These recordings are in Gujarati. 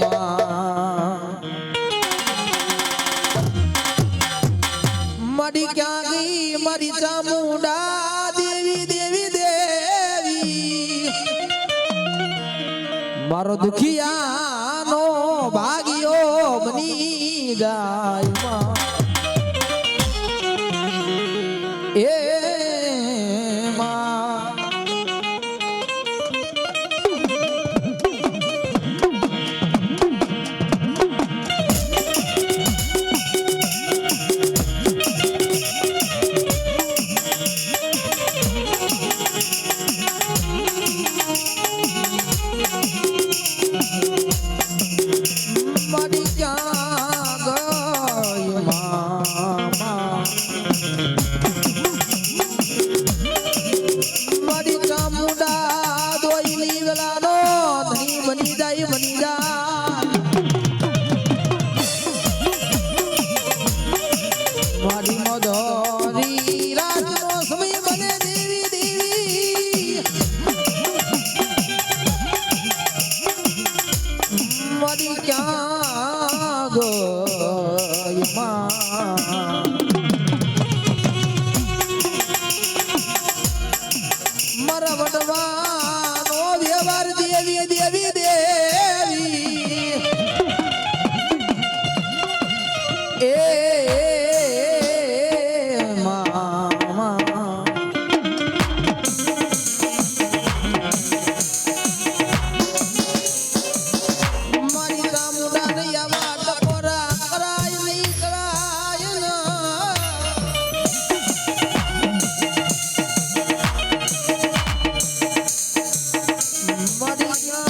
માં મડી ક્યાં ગઈ મારી ચામુંડા દેવી દેવી દેવી. મારો દુખિયાનો ભાગ્યો બની ગાય એ મધોરી રાતનો સમય બને દેવી દેવી મરી ક્યાં દેવી દેવી દેવી મારી માં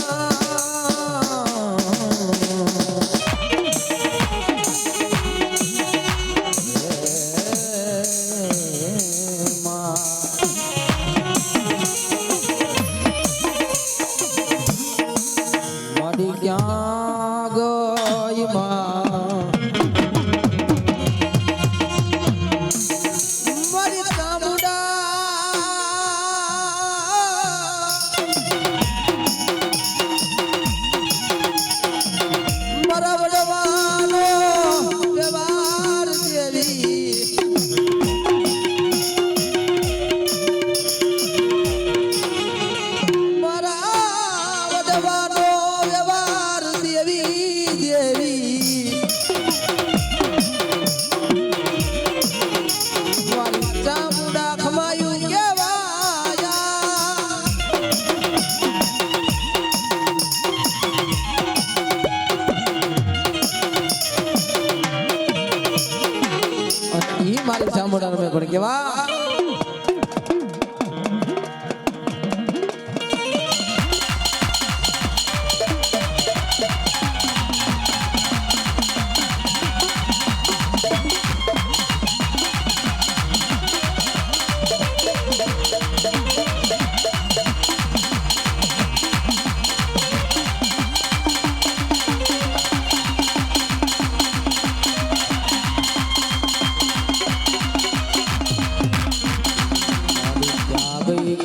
મારા Chambo, no me pone que va.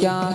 Yeah.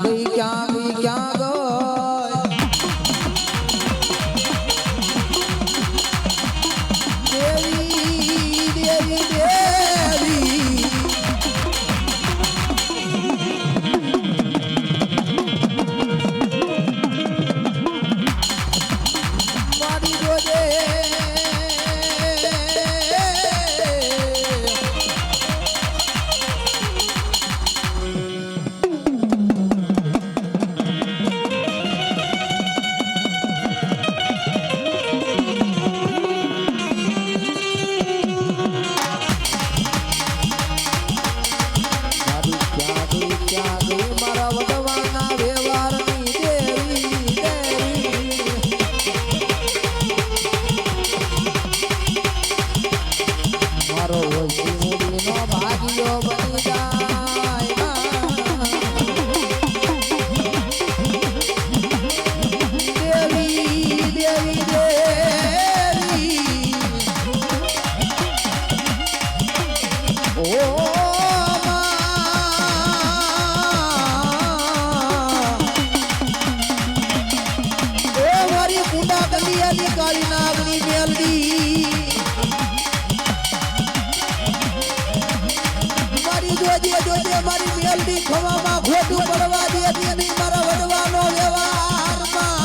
ખવામાં ખોટું પડવા દેતી નહીં મારા વડવાનો વ્યવહારમાં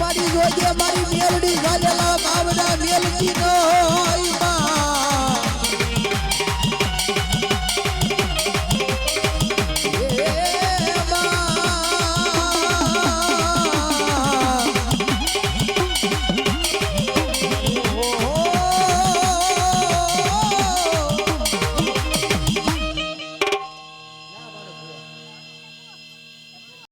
મારી મેલડી ગાલેલા બાવડા મેલડી નો